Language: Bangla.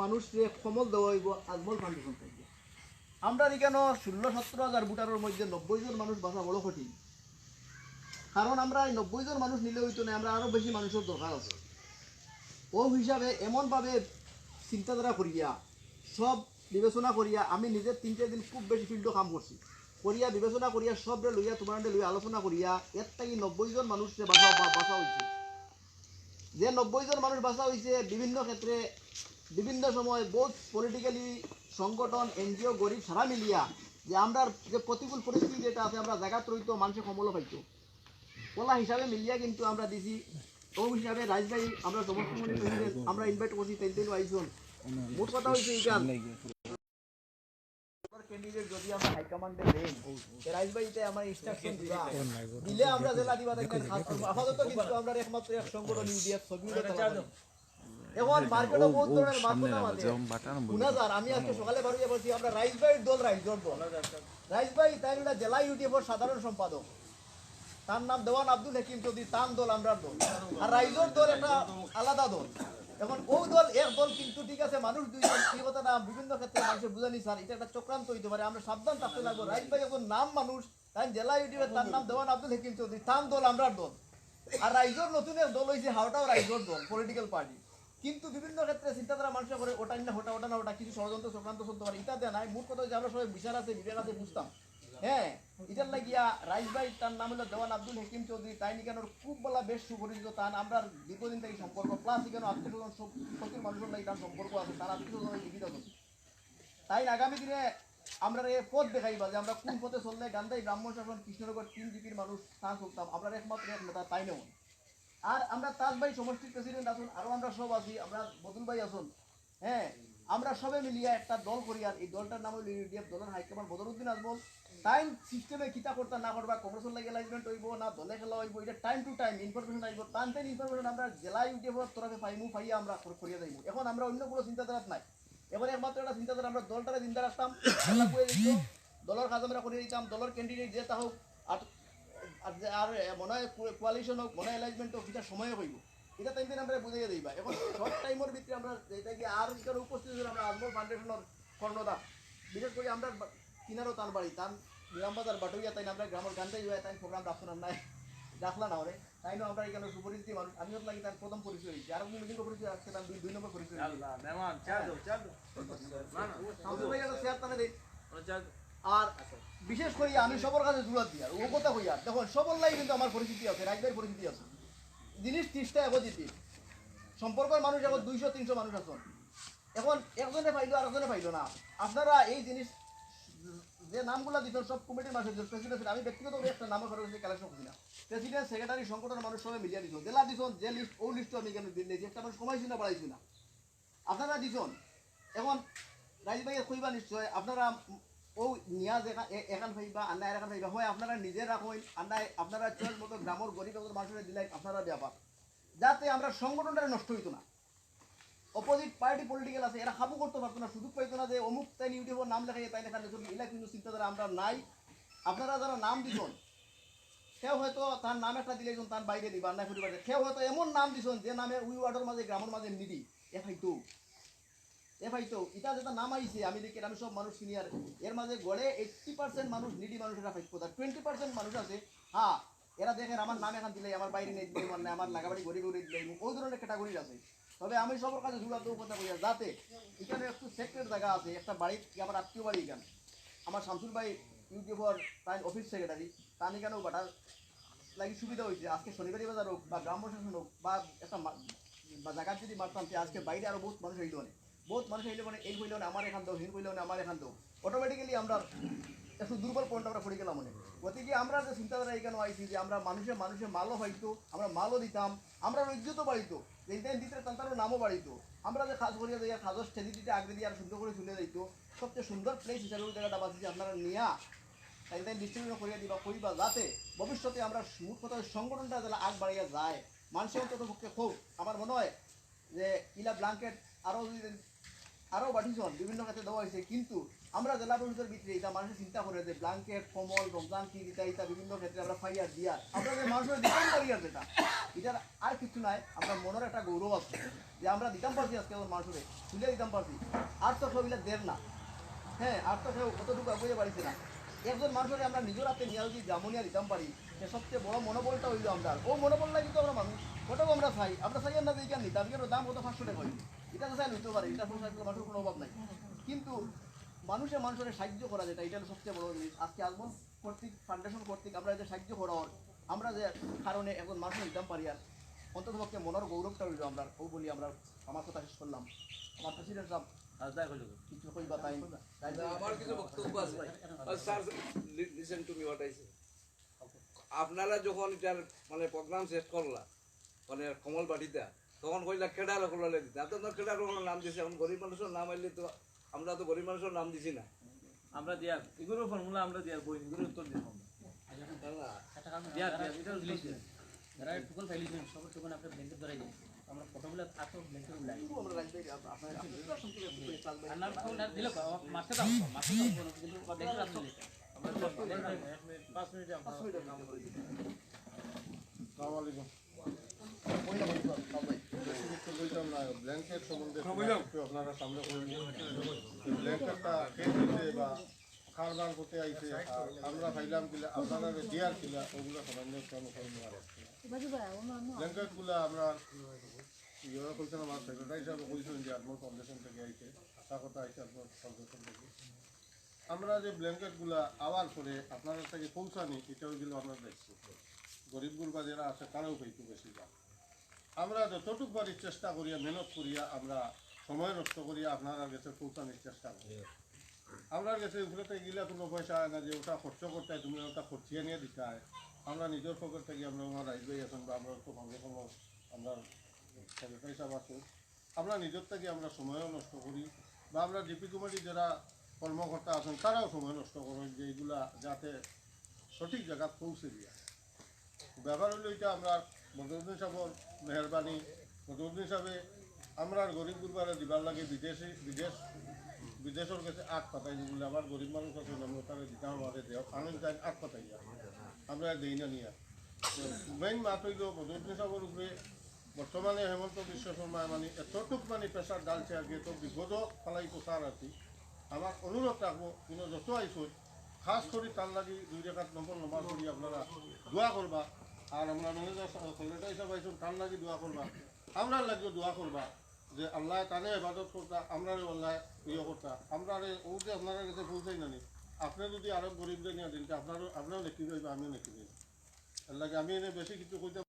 মানুষরে কমল দেওয়া হইব আজমল ফাউন্ডেশন থেকে আমরা এখানে ষোলো, সতেরো হাজার ভোটারের মধ্যে নব্বই জন মানুষ বাঁচা বড় কঠিন? কারণ আমরা নব্বই জন মানুষ নিলে হইতো না, আমরা আরও বেশি মানুষের দরকার আছে। ও হিসাবে এমনভাবে চিন্তাধারা করিয়া, সব বিবেচনা করিয়া, আমি নিজের তিনটে দিন খুব বেশি ফিল্ডও কাম করছি। করিয়া বিবেচনা করিয়া, সবরে লইয়া, তোমার লইয়া আলোচনা করিয়া, এর থেকে নব্বই জন মানুষকে বাঁচা বাঁচা হয়েছে যে নব্বই জন মানুষ বাঁচা হয়েছে বিভিন্ন ক্ষেত্রে বিভিন্ন সময় বহুত পলিটিক্যালি সংগঠন এনজিও গরিব সারা মিলিয়া যে আমরা যে প্রতিকূল পরিস্থিতি যেটা আছে, আমরা জায়গাত রইতো মানুষের কমলও পাইতো ওলা হিসাবে মিলিয়া কিন্তু আমরা দিছি। ও হিসাবে রাজবাড়ি আমরা আমরা ইনভাইট করছি, তেল তেল আইসন মোট কথা হয়েছে আমরা জেলা দিবা। আপাতত কিন্তু আমরা একমাত্র এক সংগঠন ইউডিএফ ছবি এখন মার্কেটে বহুত ধরনের মার্কেট শোনা যার আমি আজকে সকালে বাড়িয়ে বলছি আমরা দল তাই জেলা ইউটিউবের সাধারণ সম্পাদক। তার নাম দেওয়ান আব্দুল হাকিম চৌধুরী তান দল আমরা দল। আর রাইজর দল একটা আলাদা দল। এখন ও দল এক দল কিন্তু ঠিক আছে মানুষ দুইজন কি কথা না বিভিন্ন ক্ষেত্রে মানুষের বুঝানি স্যার এটা একটা চক্রান্ত হইতে পারে আমরা সাবধান থাকতে লাগবো। রাইসবাই এখন নাম মানুষ তাই জেলা ইউটিউবের তার নাম দেওয়ান আব্দুল হাকিম চৌধুরী তান দল আমরা দল। আর রাইজর নতুন এক দল হয়েছে হাওটাও রাইজর দল পলিটিক্যাল পার্টি কিন্তু বিভিন্ন ক্ষেত্রে চিন্তাধারা মানুষের করে, ওটা না, ওটা ওটা না, ওটা কিছু ষড়যন্ত্র, চক্রান্ত চলতে পারে। দেয় নাই। মোট কথা হচ্ছে আমরা সবাই বিচার আছে বিবেক আছে, বুঝতাম। হ্যাঁ এটার লাগিয়া রাইসবাই তার নাম হলো দেওয়ান আব্দুল হাকিম চৌধুরী। তাই নিকানোর খুব বলা বেশ সুপরিচিত তান আমরা দীর্ঘদিন থেকে সম্পর্ক। প্লাস এখানে আত্মীয় স্বজন সব প্রচুর মানুষের লাগে তার সম্পর্ক আছে, তার আত্মীয় স্বজন লিখিত আছে। তাই আগামী দিনে আমরা এই পথ দেখাইবা যে আমরা কোন পথে চললে গান্ধাই ব্রাহ্মণ শাসন, কৃষ্ণনগর তিন জিপির মানুষ তা চলতাম আমরা একমাত্র এক নেতা, তাই নেব আর আমরা তাজ ভাই সমষ্টির প্রেসিডেন্ট আসুন আরও আমরা সব আছি আমরা বদুল ভাই আসুন হ্যাঁ? আমরা সবে মিলিয়ে একটা দল করি আর এই দলটার নাম হলো ইউডিএফ দলের হাইকমান্ড বদরুদ্দিন আজমল। টাইম সিস্টেমে কিতা করতে না করবা কমার্শিয়াল লাগে লাইজমেন্ট হইব না দলে খেলা হইব এটা টাইম টু টাইম ইনফরমেশন আইব টাইম ইনফরমেশন আমরা জেলা ইউডিএফর তরফে পাইমু পাইয়া আমরা কর- করিয়া যাইব এখন আমরা অন্য কোনো চিন্তাধারা নাই। এখন একমাত্র একটা চিন্তাধারা আমরা দলটারে চিন্তা রাখতাম দলের কাজ আমরা করে দিতাম দলের ক্যান্ডিডেট যে তা হোক আর আর আর মনে হয় কোয়ালিশন হোক মনে হয় এলাইজমেন্ট হোক এটা সময় হইব। এটা দিন আমরা বুঝাইয়া দিবা এখন শর্ট টাইমের ভিতরে আমরা এটা কি আর এখানে উপস্থিত আমরা আজমল ফাউন্ডেশনের কর্ণদা বিশেষ করে আমরা কিনারও তার বাড়ি তার নিলামবাজার বাটুইয়া তাই না আমরা গ্রামের গানটাই হয় তাই প্রোগ্রাম রাখছো না নাই রাখলা না ওরে। তাই না আমরা এখানে সুপরিচিত মানুষ আমি লাগি তার প্রথম পরিচয় হয়েছি। আর কোনো মিটিং পরিচয় আসছে তার দুই দুই নম্বর পরিচয় হয়েছে। শামসুল ভাই একটা শেয়ার তাহলে দিন আর বিশেষ করে আমি সবার কাছে জোড়া দিই আর, ও কথা কই আর। দেখুন, সবার লাই কিন্তু আমার পরিস্থিতি আছে রাজবাড়ির পরিস্থিতি আছে। জিনিস ত্রিশটা একজিতি সম্পর্কের মানুষ এখন দুইশো, তিনশো মানুষ আছেন এখন একজনে পাইলো আর একজনে পাইলো না। আপনারা এই জিনিস, যে নামগুলো দিচ্ছেন সব কমিটির মানুষ প্রেসিডেন্ট আমি ব্যক্তিগতভাবে একটা নামের খরচ কালেকশন করছি না। প্রেসিডেন্ট সেক্রেটারি সংগঠনের মানুষ সবাই মিলিয়ে দিচ্ছেন জেলা দিচ্ছেন যে লিস্ট ও লিস্ট আমি কেন দিয়েছি একটা মানুষ কমাইছি না, বাড়াইছি না। আপনারা দিচ্ছেন এখন রাজবাইয়ের কইবা নিশ্চয়, আপনারা ও একা- এ- এখান পাইবা আন্না এখান পাইবা হয় আপনারা নিজে রাখুন আন্না আপনারা চয়ের মতো গ্রামের গরিব এবং মানুষের দিলে আপনারা ব্যাপার। যাতে আমরা সংগঠনটা নষ্ট হইতো না। অপোজিট পার্টি পলিটিক্যাল আছে, এরা খাব করতে পারতো না, সুযোগ পাইতো না যে অমুক তাই ইউটিউবের নাম লেখাই তাই লেখা এলা কিন্তু চিন্তাধারা আমরা নাই। আপনারা যারা নাম দিছেন, সেও হয়তো তার নাম একটা দিলে তার বাইরে দিবা না পরিবার সেও হয়তো এমন নাম দিছেন যে নামে উই ওয়ার্ডের মাঝে, গ্রামের মাঝে নিদি এ হয়তো এ ভাই তো, এটা যেটা নাম আইছে, আমি দেখি আমি সব মানুষ সিনিয়র এর মাঝে গড়ে এইটটি পার্সেন্ট মানুষ নিডি মানুষেরা ফাইট কথা টোয়েন্টি পার্সেন্ট মানুষ আছে হ্যাঁ এরা দেখেন আমার নাম এখন দিলে, আমার বাইরে নেই দিলে মানে আমার লাগাবাড়ি গড়ি গড়ি দিলে ওই ধরনের ক্যাটাগরি আছে। তবে আমি সবার কাছে জুড়া দেবো কথা কইয়া যাতে এখানে একটু সেক্টর জায়গা আছে, একটা বাড়ি আমার আত্মীয় বাড়ি এখানে। আমার শামসুল ভাই, ইউটিউবার তাই অফিস সেক্রেটারি তার এখানেও বাটার লাগি সুবিধা হয়েছে, আজকে শনিবারই বাজার হোক, বা গ্রাম প্রশাসন হোক, বা একটা জায়গার যদি মারতাম আজকে বাইরে আরও বহুত মানুষ হইল মানে বহুত মানুষ হইলে মানে এই হইলেও না, আমার এখান দাও হিন হইলেও না, আমার এখান দাও। অটোমেটিক্যালি আমরা একটু দুর্বল পয়েন্ট আমরা পড়ে গেলাম মনে গতিকে আমরা যে চিন্তাধারা এখানে আইছি যে আমরা মানুষের মানুষের মালও হইতো, আমরা মালও দিতাম, আমরা ইজ্জতও বাড়িত যে দিন দিতে তার নামও বাড়িতো। আমরা যে খাস করিয়া যাই খাজর দিতে আগে দিয়ে আর সুন্দর করে চলে যাইতো, সবচেয়ে সুন্দর প্লেস হিসাবে ওই জায়গাটা বাঁচিয়েছি আপনারা নিয়া। তাই ডিস্ট্রিবিউশন করিয়া দিবা, করিবা যাতে ভবিষ্যতে আমরা মুখ কথা সংগঠনটা যাতে আগ বাড়িয়া যায়। মানুষের অন্তত পক্ষে খুব আমার মনে হয় যে ইলা ব্লাঙ্কেট আরও যদি আরও বাড়িছন বিভিন্ন ক্ষেত্রে দেওয়া হয়েছে। কিন্তু আমরা জেলা পরিষদের ভিতরে এটা মানুষের চিন্তা করে যে ব্ল্যাঙ্কেট কমল, রমজান কি দিতা ইতা বিভিন্ন ক্ষেত্রে আমরা ফাইয়ার দিয়া আমরা যে মানুষের দিতাম পারি আর যেটা। এটার আর কিছু নাই, আমরা মনের একটা গৌরব আছে। যে আমরা দিতাম পারছি আজকে আমার মানুষের তুলে দিতাম পারছি। আর তো সব দের না। হ্যাঁ আর তো কেউ কতটুকু আগুয়ে পারিছে না। একজন মানুষের আমরা নিজের হাতে নিয়ে যদি জামুনিয়া দিতাম পারি, সে সবচেয়ে বড় মনোবলটা হইল আমরা ও মনোবলটা কিন্তু আমরা মানুষ। ওটাও আমরা চাই? আমরা চাই না যে এখানে দাম কত? পাঁচশো টাকা হইল। এটা তো নিতে পারে এটা কোনো মানুষের কোনো অভাব নাই। কিন্তু মানুষের মানুষের সাহায্য করা যেটা এটা সবচেয়ে বড় জিনিস। আজকে আজমন কর্তৃক ফাউন্ডেশন কর্তৃক আমরা যে সাহায্য করা আমরা যে কারণে একজন মানুষের নিতাম পারি আর অন্তত পক্ষে মনের গৌরবটা হইল আমরা ও বলি আমরা আমার কথা শেষ করলাম। আমার প্রেসিডেন্ট সাহেব কিছু কইবা তাই। তাই আমার কিছু বক্তব্য আছে sir listen to me what I say আপনারা যখন এটার মানে প্রোগ্রাম শেষ করলা মানে কমল বাটিটা তখন কইলা কেডা রকলে দিতে আপনার কেডা রকলের নাম দিছে এখন গরিব মানুষের নাম আইলে তো আমরা তো গরিব মানুষের নাম দিছি না আমরা দিয়া এগুলো ফর্মুলা আমরা দিয়া বই এগুলো উত্তর দিব না, দিয়া দিয়া এটা দিয়া যারা টুকন ফাইলিছেন সব টুকন আপনার ব্যাংকে ধরে যায় আমরা ফটোগুলো থাকতো ব্যাংকে উল্লাই আমরা রাখবে আপনার আপনার সঙ্গে থাকবে আর না ওটা দিলে মাসে দাও মাসে দাও কিন্তু ব্যাংকে রাখতে পাঁচ মিনিটে আমরা সালাম আলাইকুম পয়লা বন্ধু সবাই বেশি কিছু বলতাম না ব্ল্যাঙ্কেট সম্বন্ধে একটু আপনারা সামনে ব্ল্যাঙ্কেটটা দিতে বা করতে আইছে আমরা খাইলাম কিলা আপনারা দেয়ার কিলা ওগুলো সামান্য আর ব্ল্যাঙ্কেটগুলো আমরা ইয়ে কইছেন আমার সেক্রেটারি হিসাবে যে আত্মর ফাউন্ডেশন থেকে আইছে আশা কথা আইছে আত্মর ফাউন্ডেশন থেকে। আমরা যে ব্ল্যাঙ্কেটগুলো আওয়ার পরে আপনাদের থেকে পৌঁছানি এটা হইল আমরা দেখছি। গরিব গুরবা যারা আছে তারাও পাইতো বেশিরভাগ আমরা যতটুকু পারি চেষ্টা করিয়া, মেহনত করিয়া, আমরা সময় নষ্ট করিয়া আপনার কাছে পৌঁছানোর চেষ্টা করি। আপনার কাছে উপরে গিলা কোনো পয়সা না যে ওটা খরচ করতে তুমি ওটা খরচিয়ে নিয়ে দিতে হয়। আমরা নিজের পকেট থেকে আমরা আমার রাইজবাই আছেন বা আমরা তো ভালো কোনো আমরা সাহেব আছেন আমরা নিজের থেকে আমরা সময়ও নষ্ট করি বা আমরা ডিপি কমিটি যারা কর্মকর্তা আছেন, তারাও সময় নষ্ট করেন যে এইগুলা যাতে সঠিক জায়গাত পৌঁছে দিয়া। ব্যাপার হলো এটা আমরা বদরুদ্দিন সাহেবর মেহরবানি বদরুদ্দিন সাহেবে আমরা গরিব গুরবারে দিবার লাগে বিদেশি, বিদেশ, বিদেশের কাছে আট পাতাই বলে আমার গরিব মানুষ আছে তারা দিতে আমাদের দেহ আনন্দ চাই আট পাতাই আমরা দেই না নিয়া। মেইন মাত হইল বদরুদ্দিন সাহেবের উপরে বর্তমানে হেমন্ত বিশ্ব শর্মা মানে এতটুক মানে প্রেশার ডালছে আগে তো বিপদ ফালাই প্রচার আছি আমার অনুরোধ রাখব কিন্তু যত আইসুন খাস করে তার লাগি দুই রেখাত নম্বর নম্বর করি আপনারা। দোয়া করবা আর আমরা ম্যানেজার লাগি দোয়া করবা? আমরা লাগিও দোয়া করবা যে আল্লাহ তানে ইবাদত করতা আমরা আল্লাহ ইয়ে করতা। আমরা ও যে আপনারা কাছে পৌঁছাই নানি আপনি যদি আরও গরিবদের নিয়ে দিন আপনারও আপনারও নেকি রইবা, আমিও নেকি রইব। আল্লাহকে আমি এনে বেশি কিছু কইতে